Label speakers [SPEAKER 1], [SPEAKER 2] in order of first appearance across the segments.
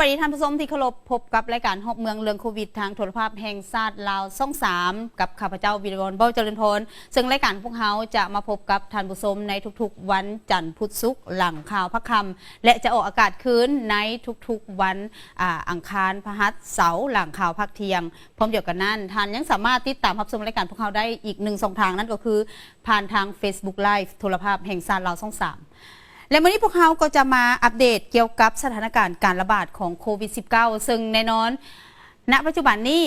[SPEAKER 1] วัสดีท่านผู้ชมที่เคารพพบกับรายการฮอบเมืองเรื่องโควิดทางโทรภาพแห่งชาติลาวช่องสามกับข้าพเจ้าวิรกรเบ้าเจริญพลซึ่งรายการพวกเขาจะมาพบกับท่านผู้ชมในทุกๆ วันจันทร์พุธศุกร์หลังข่าวพระคำและจะออกอากาศคืนในทุกๆวันอ,อังคารพฤหัสเสาร์หลังข่าวพักเที่ยง พร้อมเดียวกันนั้นท่านยังสามารถติดตามรับชมรายการพวกเขาได้อีกหนึ่งช่องทางนั่นก็คือ ผ่านทาง Facebook Live โทรภาพแห่งชาติลาวช่องสาม และวันนี้พวกเขาก็จะมาอัปเดตเกี่ยวกับสถานการณ์การระบาดของโควิด -19 ซึ่งแน่นอน ณ ปัจจุบันนี้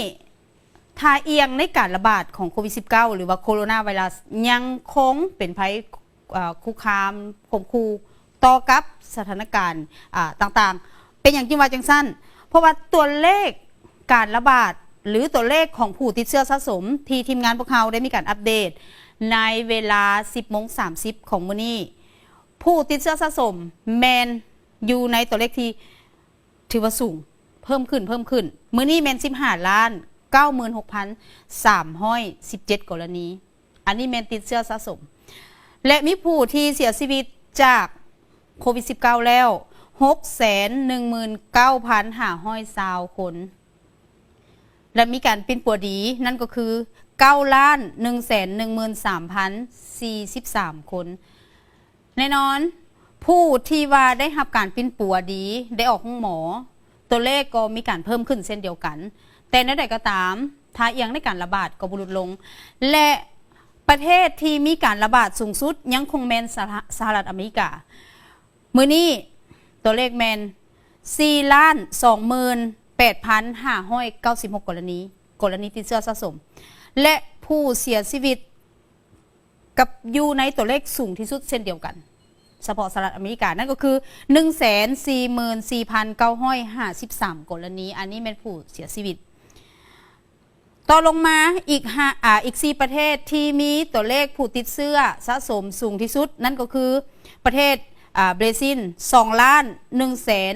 [SPEAKER 1] ทาเอียงในการระบาดของโควิด -19 หรือว่าโคโรนาไวรัสยังคงเป็นภัยคุกคามข่มขู่ต่อกับสถานการณ์ต่างๆ เป็นอย่างจริงว่าจังสั้น เพราะว่าตัวเลขการระบาดหรือตัวเลขของผู้ติดเชื้อสะสม ที่ทีมงานพวกเขาได้มีการอัปเดต ในเวลา 10โมง30 ของมื้อนี้ ผู้ติดเชื้อสะสมแมนอยู่ในตัวเลขที่ถือว่าสูงเพิ่มขึ้นเพิ่มขึ้น มื้อนี้แมน15ล้าน96,317กรณี อันนี้แมนติดเชื้อสะสม และมีผู้ที่เสียชีวิตจากโควิด -19 แล้ว619,520คน และมีการปิ้นปัวดีนั่นก็คือ9ล้าน113,043คน แน่นอน ผู้ที่ว่าได้รับการปิ้นปัวดีได้ออกห้องหมอ ตัวเลขก็มีการเพิ่มขึ้นเช่นเดียวกัน แต่ในใดก็ตามท้าเอียงในการระบาดก็บุรุษลง และประเทศที่มีการระบาดสูงสุดยังคงแมนสหรัฐอเมริกา มือนี้ตัวเลขแมน4ล้าน2หมื่น8,596 กรณี กรณีติดเชื้อสะสม และผู้เสียชีวิตกับอยู่ในตัวเลขสูงที่สุดเช่นเดียวกัน เฉพาะสหรัฐอเมริกา นั่นก็คือ 144,953 กรณี อันนี้เป็นผู้เสียชีวิต ต่อลงมาอีกห้าอ่าอีก 4 ประเทศที่มีตัวเลขผู้ติดเชื้อสะสมสูงที่สุด นั่นก็คือประเทศอ่าเบรซิล2ล้าน1แสน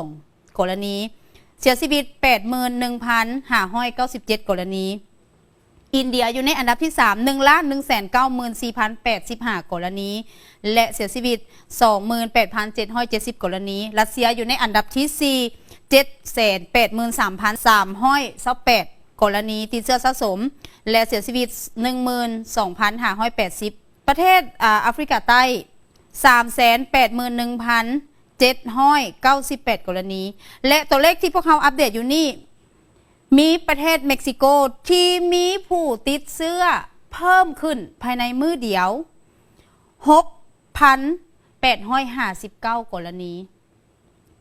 [SPEAKER 1] 6,532 กรณี เสียชีวิต 81,597 กรณี อินเดียอยู่ในอันดับที่ 3 1ล้าน1 9 4 85 กรณี และเสียชีวิต 28,770 กรณี รัสเซียอยู่ในอันดับที่ 4 783,328 กรณีติดเชื้อสะสม และเสียชีวิต 12,580 ประเทศแอฟริกาใต้ 381,798 กรณี และตัวเลขที่พวกเขาอัปเดตอยู่นี่ มีประเทศเม็กซิโกที่มีผู้ติดเชื้อเพิ่มขึ้นภายในมือเดียว 6,859 กรณี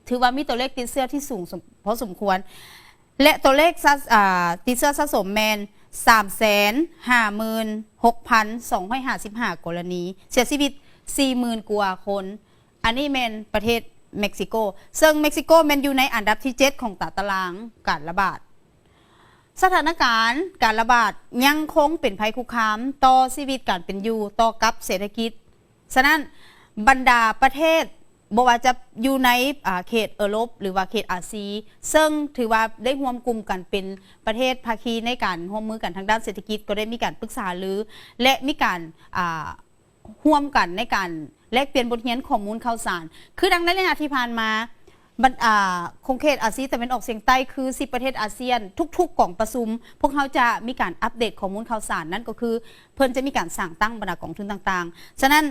[SPEAKER 1] ถือว่ามีตัวเลขติดเชื้อที่สูงพอสมควร และตัวเลขติดเชื้อสะสมแมน 356,255 กรณี เสียชีวิต 40,000 กว่าคน อันนี้แมนประเทศเม็กซิโก ซึ่งเม็กซิโกแมนอยู่ในอันดับที่ 7 ของตาตารางการระบาด สถานการณ์การระบาดยังคงเป็นภัยคุกคาม ต่อชีวิตการเป็นอยู่ต่อกับเศรษฐกิจ ฉะนั้นบรรดาประเทศบว่าจะอยู่ในเขตเอรปหรือว่าเขตอาซีซึ่งถือว่าได้ร่วมกลุ่มกันเป็นประเทศภาคีในการร่วมมือกันทางด้านเศรษฐกิจ ก็ได้มีการปรึกษาหรือ และมีการอ่าร่วมกันในการแลกเปลี่ยนบทเรียนข้อมูลข่าวสาร คือดังนั้นในนาที่ผ่านมา บรรอ่าคงเขตอาเซียนตะวันออกเฉียงใต้คือ10ประเทศอาเซียน ทุก ๆกล่องประชุม พวกเขาจะมีการอัปเดตข้อมูลข่าวสารนั่นก็คือ เพิ่นจะมีการสั่งตั้งบรรดากองทุนต่างๆ ฉะนั้น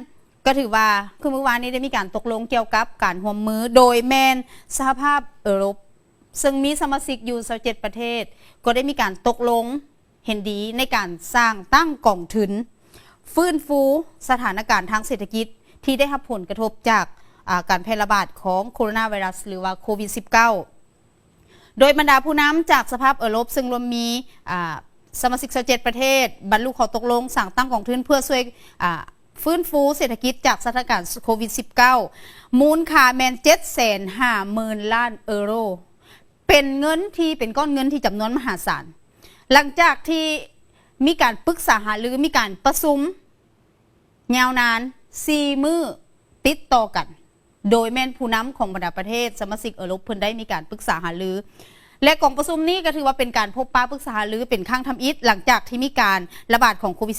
[SPEAKER 1] ก็ถือว่าคือเมื่อวานนี้ได้มีการตกลงเกี่ยวกับการร่วมมือโดยแมนสหภาพเอรปซึ่งมีสมาชิกอยู่27ประเทศ ก็ได้มีการตกลงเห็นดีในการสร้างตั้งกองทุน ฟื้นฟูสถานการณ์ทางเศรษฐกิจที่ได้รับผลกระทบจาก การแพร่ระบาดของโคโรนาไวรัสหรือว่าโควิด -19 โดยบรรดาผู้นำจากสภาพเอโรปซึ่งรวมมีสมาชิก27ประเทศ บรรลุข้อตกลงสั่งตั้งกองทุนเพื่อช่วยฟื้นฟูเศรษฐกิจจากสถานการณ์โควิด -19 มูลค่าแมน7 5 0 0 0 0ล้านเอโร เป็นเงินที่เป็นก้อนเงินที่จำนวนมหาศาล หลังจากที่มีการปรึกษาหารือมีการประชุมยาวนาน4มือติดต่อกัน โดยแม่นผู้นำของบรรดาประเทศสมาชิกเออรบเพิ่นได้มีการปรึกษาหารือและกองประชุมนี้ก็ถือว่าเป็นการพบปะปรึกษาหารือเป็นครั้งทำอิฐหลังจากที่มีการระบาดของโควิด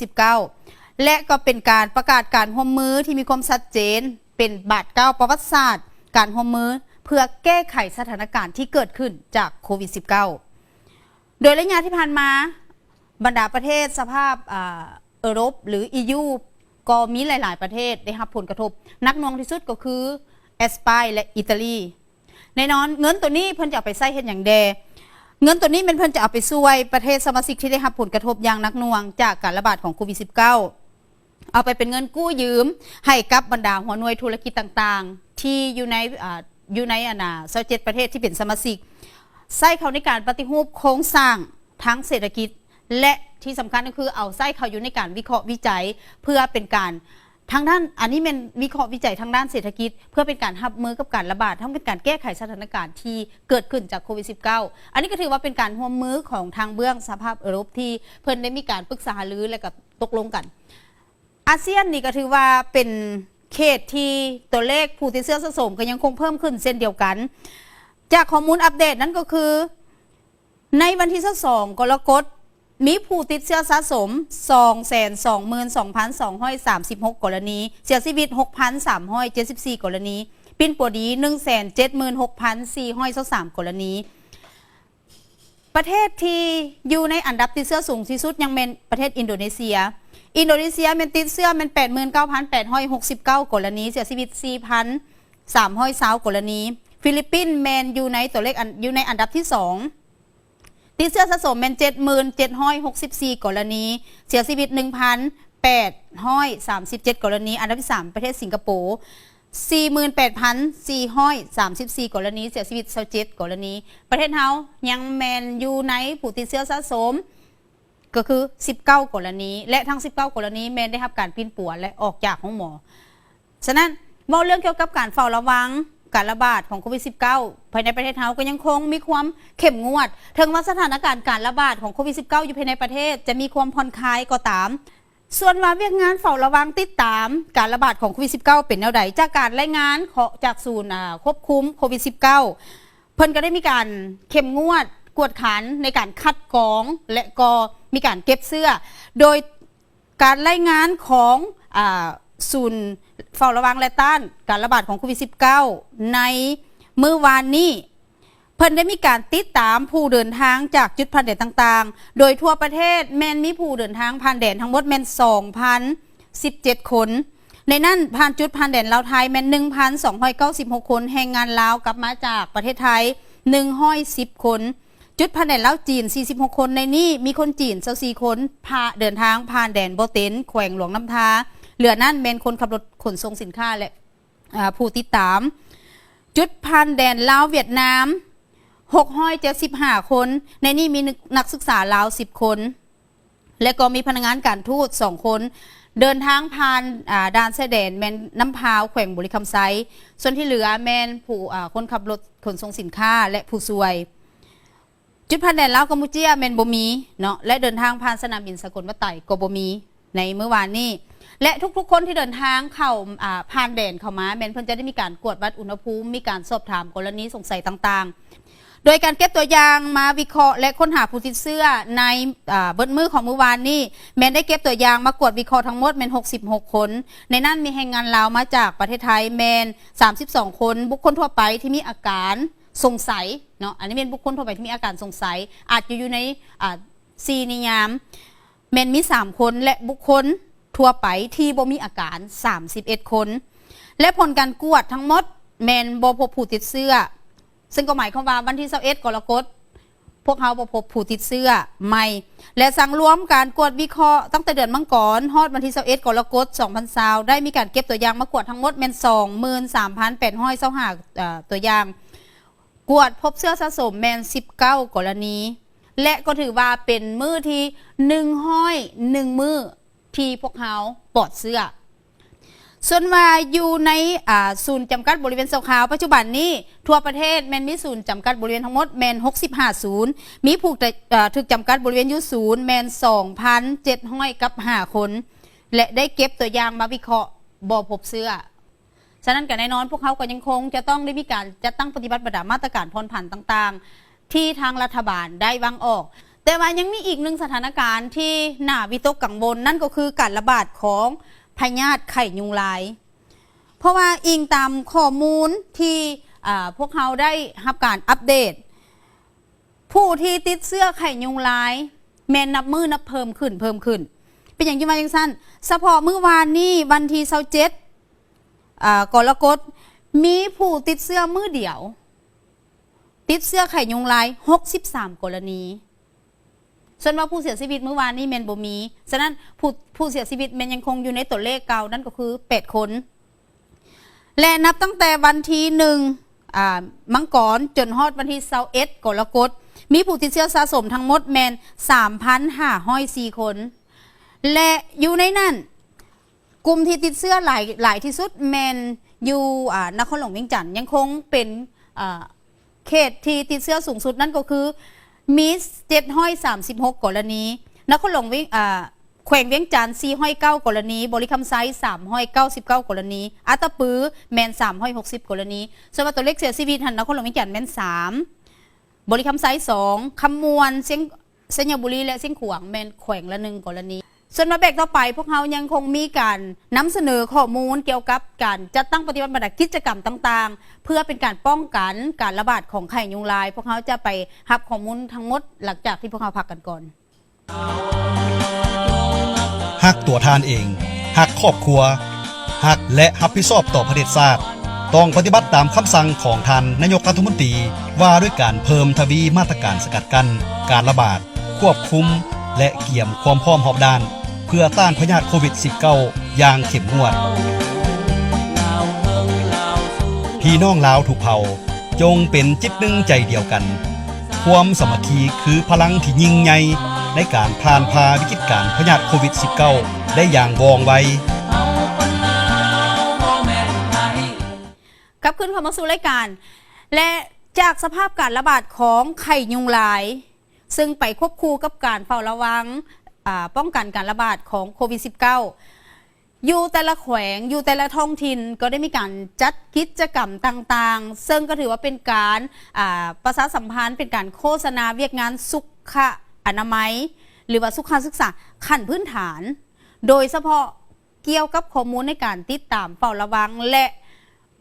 [SPEAKER 1] -19 และก็เป็นการประกาศการร่วมมือที่มีความชัดเจน เป็นบาดเก้าประวัติศาสตร์ การร่วมมือเพื่อแก้ไขสถานการณ์ที่เกิดขึ้นจากโควิด -19 โดยระยะที่ผ่านมาบรรดาประเทศสภาพเออโรปหรือ EU ก็มีหลาย ๆ ประเทศได้รับผลกระทบนักหน่วงที่สุดก็คือ แอสปายและอิตาลีแน่นอนเงินตัวนี้เพิ่นจะเอาไปใช้เฮ็ดอย่างแดเงินตัวนี้เป็นเพิ่นจะเอาไปช่วยประเทศสมาชิกที่ได้รับผลกระทบอย่างนักหน่วง จากการระบาดของโควิด -19 เอาไปเป็นเงินกู้ยืม ให้กับบรรดาหัวหน่วยธุรกิจต่างๆ ที่อยู่ในอยู่ในอาณาเจ็ดประเทศที่เป็นสมาชิกใส่เขาในการปฏิรูปโครงสร้างทั้งเศรษฐกิจ และที่สำคัญก็คือเอาไส้เขาอยู่ในการวิเคราะห์วิจัย เพื่อเป็นการ ทางด้านอันนี้เป็นวิเคราะห์วิจัยทางด้านเศรษฐกิจ เพื่อเป็นการรับมือกับการระบาดทั้งเป็นการแก้ไขสถานการณ์ที่เกิดขึ้นจากโควิด -19 อันนี้ก็ถือว่าเป็นการร่วมมือของทางเบื้องสภาพเอโรปที่เพิ่นได้มีการปรึกษาหารือและก็ตกลงกัน อาเซียนนี่ก็ถือว่าเป็นเขตที่ตัวเลขผู้ติดเชื้อสะสมก็ยังคงเพิ่มขึ้นเช่นเดียวกัน จากข้อมูลอัปเดตนั้นก็คือ ในวันที่22กรกฎ มีผู้ติดเชื้อสะสม 222,236 กรณี เสียชีวิต 6,374 กรณี ปินปวดี 176,423 กรณี ประเทศที่อยู่ในอันดับติดเชื้อสูงที่สุดยังเป็นประเทศอินโดนีเซีย อินโดนีเซียเป็นติดเชื้อเป็น89,869 กรณี เสียชีวิต 4,320 กรณี ฟิลิปปินส์แมนอยู่ในตัวเลขอยู่ในอันดับที่ 2 ติดเชื้อสะสมเป็น7,764 กรณี เสียชีวิต 1,837 กรณี อันดับที่ 3 ประเทศสิงคโปร์48,434 กรณี เสียชีวิต27กรณี ประเทศเฮายังแมนอยู่ในผู้ติดเชื้อสะสม ก็คือ 19 กรณี และทั้ง 19 กรณีแมนได้รับการพินปัวและออกจากห้องหมอ ฉะนั้นมาเรื่องเกี่ยวกับการเฝ้าระวัง การระบาดของโควิด -19 ภายในประเทศเฮาก็ยังคงมีความเข้มงวด ถึงว่าสถานการณ์การระบาดของโควิด -19 อยู่ภายในประเทศ จะมีความผ่อนคลายก็ตาม ส่วนว่าเวียกงานเฝ้าระวังติดตาม การระบาดของโควิด -19 เป็นแนวใดจากการรายงานขอจากศูนย์ควบคุมโควิด -19 เพิ่นก็ได้มีการเข้มงวดกวดขันในการคัดกรองและก็มีการเก็บเสื้อ โดยการรายงานของอ ศูนย์เฝ้าระวังและต้านการระบาดของโควิด -19 ในเมื่อวานนี้ เพิ่นได้มีการติดตามผู้เดินทางจากจุดผ่านแดนต่างๆ โดยทั่วประเทศแมนมีผู้เดินทางผ่านแดนทั้งหมดแมน2,017 คน ในนั้นผ่านจุดผ่านแดนลาวไทยแมน1,296 คนแรงงานลาวกลับมาจากประเทศไทย110 คนจุดผ่านแดนลาวจีน 46 คนในนี้มีคนจีน24คนพาเดินทางผ่านแดนโบเตนแขวงหลวงน้ำทา เหลือนั่นเป็นคนขับรถขนส่งสินค้าและผู้ติดตาม จุดผ่านแดนลาวเวียดนาม675 คน ในนี้มีนักศึกษาลาว 10 คน และก็มีพนักงานการทูต 2 คน เดินทางผ่านาด่านชายแดนแมนน้ำพาวแขวงบุรีคำไซ ส่วนที่เหลือแมนผู้คนขับรถขนส่งสินค้าและผู้ซวย จุดผ่านแดนลาวกัมพูเจียแมนบมีเนาะและเดินทางผ่านสนามบินสกลวัตไต่ก็บมี ในเมื่อวานนี้ และทุกๆ คนที่เดินทางเข้าอ่าผ่านแดนเข้ามาแมนเพิ่นจะได้มีการกวดวัดอุณหภูมิ มีการสอบถามกรณีสงสัยต่างๆ โดยการเก็บตัวอย่างมาวิเคราะห์ และค้นหาผู้ติดเชื้อในเบิดมือของเมื่อวานนี้แมนได้เก็บตัวอย่างมากวดวิเคราะห์ทั้งหมดแมน66 คน ในนั้นมีแรงงานลาวมาจากประเทศไทยแมน32 คน บุคคลทั่วไปที่มีอาการสงสัยเนาะอันนี้เป็นบุคคลทั่วไปที่มีอาการสงสัย อาจจะอยู่ในซีนิยามแมนมี 3 คนและบุคคล ทั่วไปที่บ่มีอาการ 31 คน และผลการกวดทั้งหมดแมนบ่พบผู้ติดเชื้อซึ่งก็หมายความว่าวันที่21กรกฎพวกเขาบ่พบผู้ติดเชื้อใหม่ และสั่งรวมการกวดวิเคราะห์ตั้งแต่เดือนมังกรฮอดวันที่21กรกฎ2020ได้มีการเก็บตัวอย่างมากวดทั้งหมดแม่น23,825เอ่อตัวอย่าง กวดพบเสื้อสะสมแมน19 กรณีและก็ถือว่าเป็นมือที่หนึ่งห้อยหนึ่งมือ ที่พวกเขาปลอดเสื้อ ส่วนว่าอยู่ในศูนย์จำกัดบริเวณสขาว ปัจจุบันนี้ทั่วประเทศแมนมีศูนย์จำกัดบริเวณทั้งหมดแมน65ศูนย์มีผู้แต่อ่าถูกจำกัดบริเวณยุศูนย์แมน2,700ห้อยกับ5คน และได้เก็บตัวอย่างมาวิเคราะห์บ่พบเสื้อฉะนั้นกับแน่นอนพวกเขาก็ยังคงจะต้องได้มีการจะตั้งปฏิบัติประดามาตรการผ่อนผันต่าง ๆ ที่ทางรัฐบาลได้วางออก แต่ว่ายังมีอีกหนึ่งสถานการณ์ที่หน่าวิตกกังวลนั่นก็คือการระบาดของพยาธิไข่ยุงลาย เพราะว่าอิงตามข้อมูลที่พวกเขาได้รับการอัปเดต ผู้ที่ติดเสื้อไข่ยุงลาย แมนนับมือนับเพิ่มขึ้นเพิ่มขึ้น เป็นอย่างที่มาจังสั้นเฉพาะเมื่อวานนี้วันที่เสาเจ็ดกรกฎมีผู้ติดเสื้อมือเดียว ติดเสื้อไข่ยุงลาย 63 กรณี ส่วนว่าผู้เสียชีวิตเมื่อวานนี้แมนบ่มี ฉะนั้นผู้ผู้เสียชีวิตแมนยังคงอยู่ในตัวเลขเก่านั่นก็คือ8คน และนับตั้งแต่วันที่หนึ่งอ่ามังกรจนฮอดวันที่เสาเอ็ดกรกฎมีผู้ติดเชื้อสะสมทั้งหมดแมน3,504 คน และอยู่ในนั้นกลุ่มที่ติดเชื้อหลายหลายที่สุดแมนอยู่อ่านครหลวงเวียงจันทน์ยังคงเป็นอ่าเขตที่ติดเชื้อสูงสุดนั่นก็คือ มีเจ็ดห้อยสามสิบหกกรณีนครหลวงวิ่งอ่าแขวงเวียงจันทร์สี่ห้อยเก้ากรณี บริคำไซส์สามห้อยเก้าสิบเก้ากรณี อัตตปือแมนสามห้อยหกสิบกรณีส่วนว่าตัวเลขเสียชีวิตหันนครหลวงเวียงจันทร์แมนสามบริคำไซสองคำมวลเสียงเสียงบุรีและเสียงขวางแมนแขวงละหนึ่งกรณี ส่วนมาเบรกต่อไปพวกเขายังคงมีการนำเสนอข้อมูลเกี่ยวกับการจัดตั้งปฏิบัติบัติกิจกรรมต่างๆ เพื่อเป็นการป้องกันการระบาดของไข้ยุงลาย พวกเขาจะไปรับข้อมูลทั้งหมดหลังจากที่พวกเขาพักกันก่อน
[SPEAKER 2] หักตัวทานเองหักครอบครัวหักและรับผิดชอบต่อประเทศชาติต้องปฏิบัติตามคำสั่งของท่านนายกรัฐมนตรีว่าด้วยการเพิ่มทวีมาตรการสกัดกั้นการระบาด ควบคุม และเกี่ยมความพร้อมรอบด้าน เพื่อต้านพยาธิโควิด -19 อย่างเข้มงวด พี่น้องลาวถูกเผาจงเป็นจิตหนึ่งใจเดียวกัน ความสมัคคีคือพลังที่ยิ่งใหญ่ในการผ่านพาวิกฤตการพยาธิโควิด -19 ได้อย่างวองไว
[SPEAKER 1] กลับขึ้นเข้ามาสู่รายการ และจากสภาพการระบาดของไข้ยุงลาย ซึ่งไปควบคู่กับการเฝ้าระวัง ป้องกันการระบาดของโควิด -19 อยู่แต่ละแขวงอยู่แต่ละท้องถิ่นก็ได้มีการจัดกิจกรรมต่างๆ ซึ่งก็ถือว่าเป็นการอ่าประชาสัมพันธ์เป็นการโฆษณาเวียกงานสุขอนามัย หรือว่าสุขศึกษาขั้นพื้นฐาน โดยเฉพาะเกี่ยวกับข้อมูลในการติดตามเฝ้าระวังและ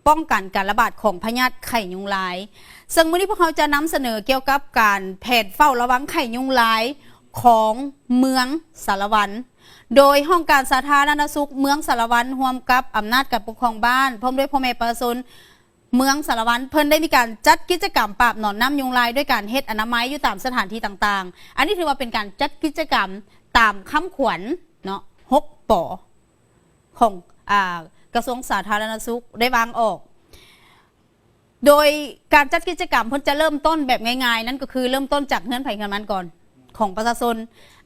[SPEAKER 1] ป้องกันการระบาดของพยาธิไข่ยุงลาย ซึ่งวันนี้พวกเขาจะนำเสนอเกี่ยวกับการแผนเฝ้าระวังไข่ยุงลาย ของเมืองสารวัน โดยห้องการสาธารณสุขเมืองสารวันร่วมกับอำนาจการปกครองบ้านพร้อมด้วยพ่อแม่ประชาชนเมืองสารวันเพิ่นได้มีการจัดกิจกรรมปราบหนอนน้ำยุงลายด้วยการเฮ็ดอนามัยอยู่ตามสถานที่ต่างๆ อันนี้ถือว่าเป็นการจัดกิจกรรมตามคำขวัญเนาะหกปอของอกระทรวงสาธารณสุขได้วางออก โดยการจัดกิจกรรมเพิ่นจะเริ่มต้นแบบง่ายๆ นั่นก็คือเริ่มต้นจากเงื่อนไขเงินมันก่อน ของประชาชน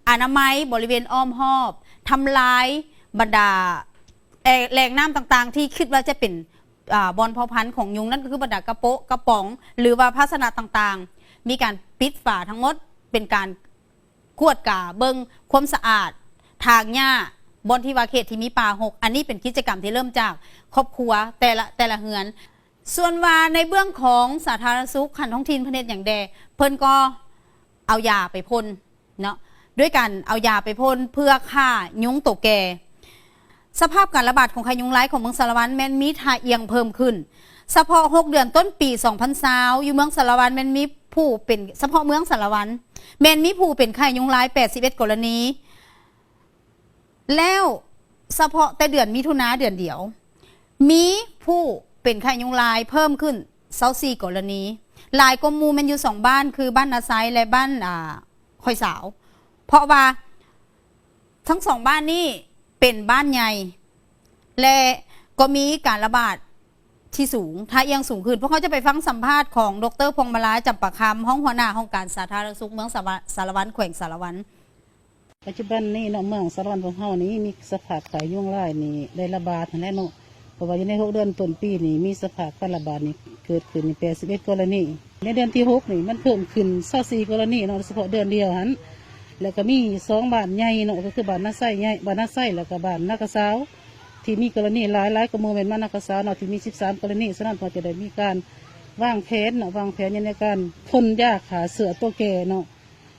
[SPEAKER 1] อนามัยบริเวณอ้อมหอบทำลายบรรดาแหล่งน้ำต่างๆ ที่คิดว่าจะเป็นอบอลพาะพันธุ์ของยุงนั่นก็คือบรรดากระโปะกระป๋อง หรือว่าภาชนะต่างๆ มีการปิดฝาทั้งหมดเป็นการกวดกาเบิงความสะอาด ทางหญ้าบนที่ว่าเขตที่มีป่าหก อันนี้เป็นกิจกรรมที่เริ่มจากครอบครัวแต่ละแต่ละเฮือน ส่วนว่าในเบื้องของสาธารณสุขขันท้องถิ่นพระเนตรอย่างแดเพิ่นก็ เอายาไปพ่นเนาะด้วยกันเอายาไปพ่นเพื่อฆ่ายุงตกแก่ สภาพการระบาดของไข้ยุงร้ายของเมืองสารวันแมนมีท่าเอียงเพิ่มขึ้นเฉพาะ 6 เดือนต้นปี 2020อยู่เมืองสารวันแมนมีผู้เป็นเฉพาะเมืองสารวันแมนมีผู้เป็นไข้ยุงร้าย 81 กรณี แล้วเฉพาะแต่เดือนมิถุนาเดือนเดียว มีผู้เป็นไข้ยุงลายเพิ่มขึ้นเซาซีกรณี หลายกมูมันอยู่สองบ้านคือบ้านนาไซและบ้านอ่าคอยสาว เพราะว่าทั้งสองบ้านนี้เป็นบ้านใหญ่และก็มีการระบาดที่สูงท้าเอียงสูงขึ้นเพราะเขาจะไปฟังสัมภาษณ์ของดรพงมาลาจำปาคำห้องหัวหน้าห้องการสาธารณสุขเมืองสารวันแขวงสารวัน
[SPEAKER 3] ปัจจุบันนี้เนาะเมืองสารวัตรของเฮานี้มีสภาพไข้ยุงลายนี่ได้ระบาดทั้งนั้นเนาะ ราะว่าอยู่ในหกเดือนต้นปีนี่มีสภาพการระบาดนี่เกิดขึ้นใน81กรณี ในเดือนที่หกนี่มันเพิ่มขึ้น24กรณีเนาะเฉพาะเดือนเดียวหันแล้วก็มีสองบานใหญ่เนาะก็คือบานนาไส้ใหญ่บานนาไส้แล้วก็บานนากระสาว ที่มีกรณีหลายหลายๆกว่าหมู่เป็นบ้านนากระสาวเนาะที่มี13กรณีฉะนั้นพอจะได้มีการวางแผนเนาะวางแผนในการพ่นยาขาเสือตัวแก่เนาะ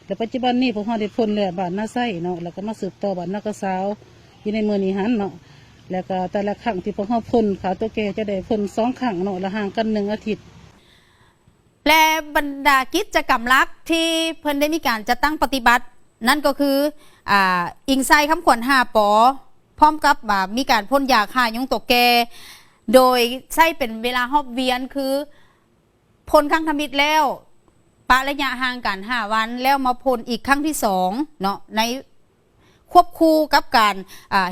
[SPEAKER 3] แต่ปัจจุบันนี้พวกเขาได้พ้นแล้วบานนาไส้เนาะแล้วก็มาสืบต่อบานนากระสาวอยู่ในเมืองนี้หันเนาะ แล้วก็แต่ละครั้งที่พวกเขาพ่นขาวตัวแกจะได้พ่นสองครั้งเนาะละห่างกันหนึ่งอาทิตย์
[SPEAKER 1] และบรรดากิจกรรมลักที่เพิ่นได้มีการจะตั้งปฏิบัติ นั่นก็คือออิงไซคำขวัญหาปอ พร้อมกับอ่ามีการพ่นยาฆ่ายุงตัวแก โดยใช้เป็นเวลาหอบเวียนคือพ่นครั้งทมิตแล้วปะระยะห่างกันห้าวันแล้วมาพ่นอีกครั้งที่สองเนาะใน ควบคู่กับการ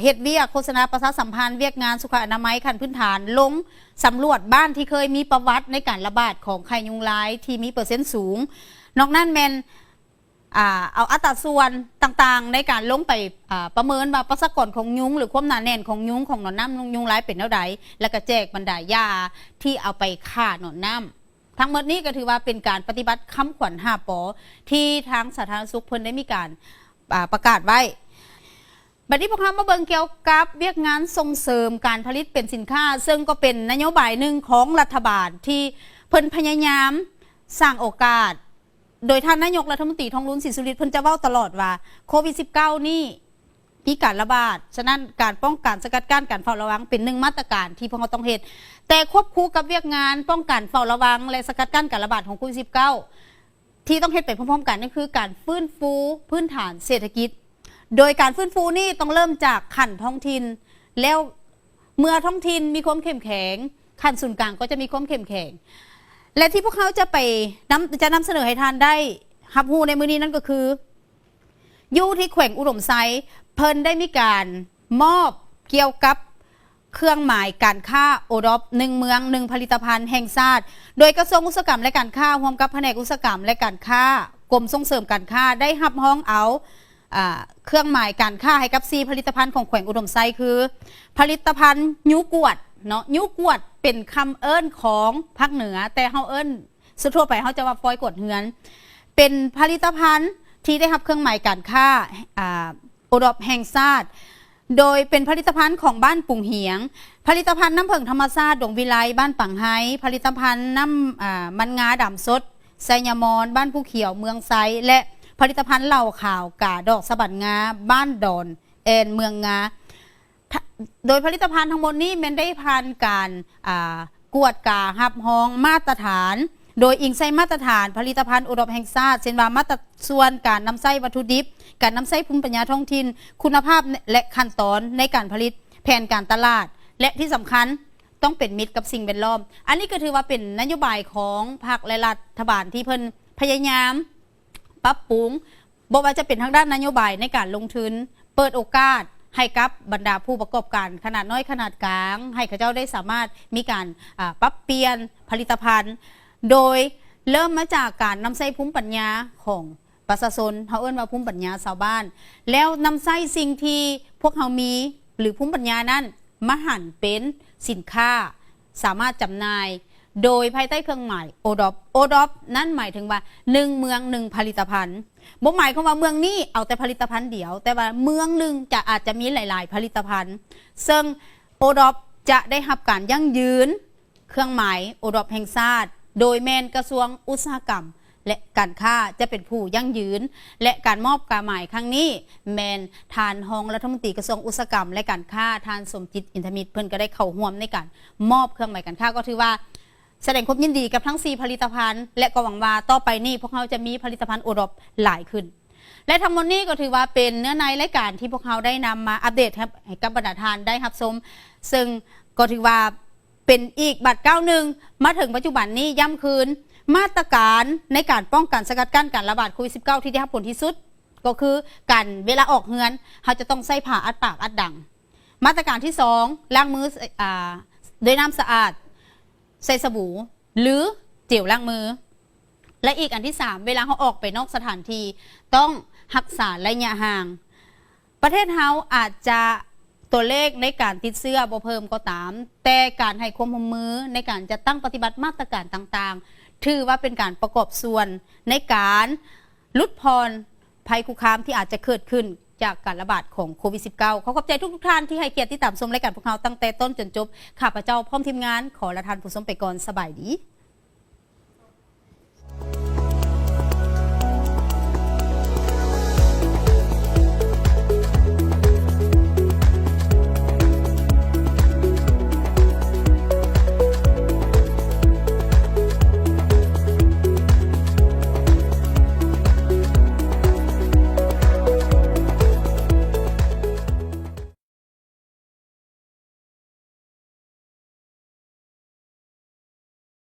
[SPEAKER 1] เฮ็ดเวียกโฆษณาประชาสัมพันธ์เวียกงานสุขอนามัยขั้นพื้นฐานลงสำรวจบ้านที่เคยมีประวัติในการระบาดของไข้ยุงลายที่มีเปอร์เซ็นต์สูง นอกนั้นแมนอเอาอัตราส่วนต่างๆ ในการลงไปประเมินว่าประชากรของยุงหรือความหนาแน่นของยุงของหนอนน้ำยุงลายเป็นเท่าใดแล้วก็แจกบรรดายาที่เอาไปฆ่าหนอนน้ำทั้งหมดนี้ก็ถือว่าเป็นการปฏิบัติคำขวัญห้าปอที่ทางสาธารณสุขเพิ่นได้มีการประกาศไว้ บัดนี้พวกเรามาเบิ่งเกี่ยวกับเวียกงานส่งเสริมการผลิตเป็นสินค้า ซึ่งก็เป็นนโยบายหนึ่งของรัฐบาลที่เพิ่นพยายามสร้างโอกาส โดยท่านนายกรัฐมนตรีทองรุนศรีสุริตเพิ่นจะเว้าตลอดว่าโควิด -19 นี่มีการระบาด ฉะนั้นการป้องกันสกัดกั้นการเฝ้าระวังเป็นหนึ่งมาตรการที่พวกเราต้องเฮ็ดแต่ควบคู่กับเวียกงานป้องกันเฝ้าระวัง และสกัดกั้นการระบาดของโควิด -19 ที่ต้องเฮ็ดไปพร้อมๆ กันนั่นคือการฟื้นฟูพื้นฐานเศรษฐกิจ โดยการฟื้นฟูนี่ต้องเริ่มจากขันท้องถิ่นแล้วเมื่อท้องถิ่นมีความเข้มแข็งขันศูนย์กลางก็จะมีความเข้มแข็งและที่พวกเขาจะไปนำจะนำเสนอให้ทานได้ฮับฮูในมือนี้นั่นก็คือยู่ที่แขวงอุดมไซเพิ่นได้มีการมอบเกี่ยวกับเครื่องหมายการค้าโอดอปหนึ่งเมืองหนึ่งผลิตภัณฑ์แห่งชาติ โดยกระทรวงอุตสาหกรรมและการค้าร่วมกับแผนกอุตสาหกรรมและการค้ากรมส่งเสริมการค้าได้หับห้องเอา เครื่องหมายการค้าให้กับซีผลิตภัณฑ์ของแขวงอุดมไซคือ ผลิตภัณฑ์ยูกวดเนาะยูกวดเป็นคำเอิ้นของภาคเหนือ แต่เฮาเอิ้นสทั่วไปเฮาจะว่าฟอยกดเฮือน เป็นผลิตภัณฑ์ที่ได้รับเครื่องหมายการค้าอ่าโอดอปแห่งชาติโดยเป็นผลิตภัณฑ์ของบ้านปุ่งเหียง ผลิตภัณฑ์น้ำผึ้งธรรมชาติดงวิไลบ้านปังไฮผลิตภัณฑ์น้ำมันงาดำสดไซยามอน บ้านผู้เขียวเมืองไซและ ผลิตภัณฑ์เหล่าข่าวกาดอกสะบัดงาบ้านดอนเอนเมืองงาโดยผลิตภัณฑ์ทั้งหมดนี้มันได้ผ่านการกวดกาหับห้องมาตรฐาน โดยอิงไส้มาตรฐาน ผลิตภัณฑ์อุดมแห่งชาติเช่นว่ามาตรส่วนการนำไส้วัตถุดิบ การนำไส้ภูมิปัญญาท้องถิ่นคุณภาพและขั้นตอนในการผลิตแผนการตลาด และที่สำคัญต้องเป็นมิตรกับสิ่งแวดล้อม อันนี้ก็ถือว่าเป็นนโยบายของพรรคและรัฐบาลที่เพิ่นพยายาม ปรับปรุงบอกว่าจะเป็นทางด้านนโยบายในการลงทุน เปิดโอกาสให้กับบรรดาผู้ประกอบการ ขนาดน้อยขนาดกลาง ให้เขาเจ้าได้สามารถมีการปรับเปลี่ยนผลิตภัณฑ์ โดยเริ่มมาจากการนำใส่ภูมิปัญญาของประชาชนเขาเอิ้นว่าภูมิปัญญาชาวบ้าน แล้วนำใส่สิ่งที่พวกเขามีหรือภูมิปัญญานั้นมาหั่นเป็นสินค้า สามารถจำหน่าย โดยภายใต้เครื่องหมายโอดอปโอดอปนั่นหมายถึงว่าหนึ่งเมืองหนึ่งผลิตภัณฑ์บ่หมายความว่าเมืองนี้เอาแต่ผลิตภัณฑ์เดียว แต่ว่าเมืองหนึ่งจะอาจจะมีหลาย ๆ ผลิตภัณฑ์ ซึ่งโอดอปจะได้รับการยั่งยืน เครื่องหมายโอดอปแห่งชาติโดยแมนกระทรวงอุตสาหกรรม และการค้าจะเป็นผู้ยั่งยืน และการมอบกาหมายครั้งนี้ แมนทานรองรัฐมนตรีกระทรวงอุตสาหกรรม และการค้าทานสมจิตอินทมิตรเพิ่นก็ได้เข้าร่วมในการมอบเครื่องหมายการค้าก็ถือว่า แสดงความยินดีกับทั้ง 4 ผลิตภัณฑ์ และก็หวังว่าต่อไปนี้พวกเขาจะมีผลิตภัณฑ์โอดอปหลายขึ้น และทั้งหมดนี้ก็ถือว่าเป็นเนื้อในรายการที่พวกเขาได้นำมาอัปเดตครับให้กับบรรดาทานได้รับชมซึ่งก็ถือว่าเป็นอีกบัตรก้าวหนึ่งมาถึงปัจจุบันนี้ย้ำคืน มาตรการในการป้องกันสกัดกั้นการระบาดโควิด -19 ที่ได้รับผลที่สุด ก็คือการเวลาออกเฮือนเขาจะต้องใส่ผ้าอัดปากอัดดัง มาตรการที่สองล้างมืออด้วยน้ำสะอาด ใส่สบู่ หรือเจลล้างมือ และอีกอันที่สามเวลาเขาออกไปนอกสถานที่ต้องรักษาระยะห่าง ประเทศเฮาอาจจะตัวเลขในการติดเสื้อบ่เพิ่มก็ตาม แต่การให้ความร่วมมือในการจะตั้งปฏิบัติมาตรการต่างๆ ถือว่าเป็นการประกอบส่วนในการลดพรภัยคุกคามที่อาจจะเกิดขึ้น จากการระบาดของโควิด -19 ขอขอบใจทุกๆท่านที่ให้เกียรติติดตามชมรายการพวกเราตั้งแต่ต้นจนจบข้าพเจ้าพร้อมทีมงานขอละทานผู้ชมไปก่อนสบายดี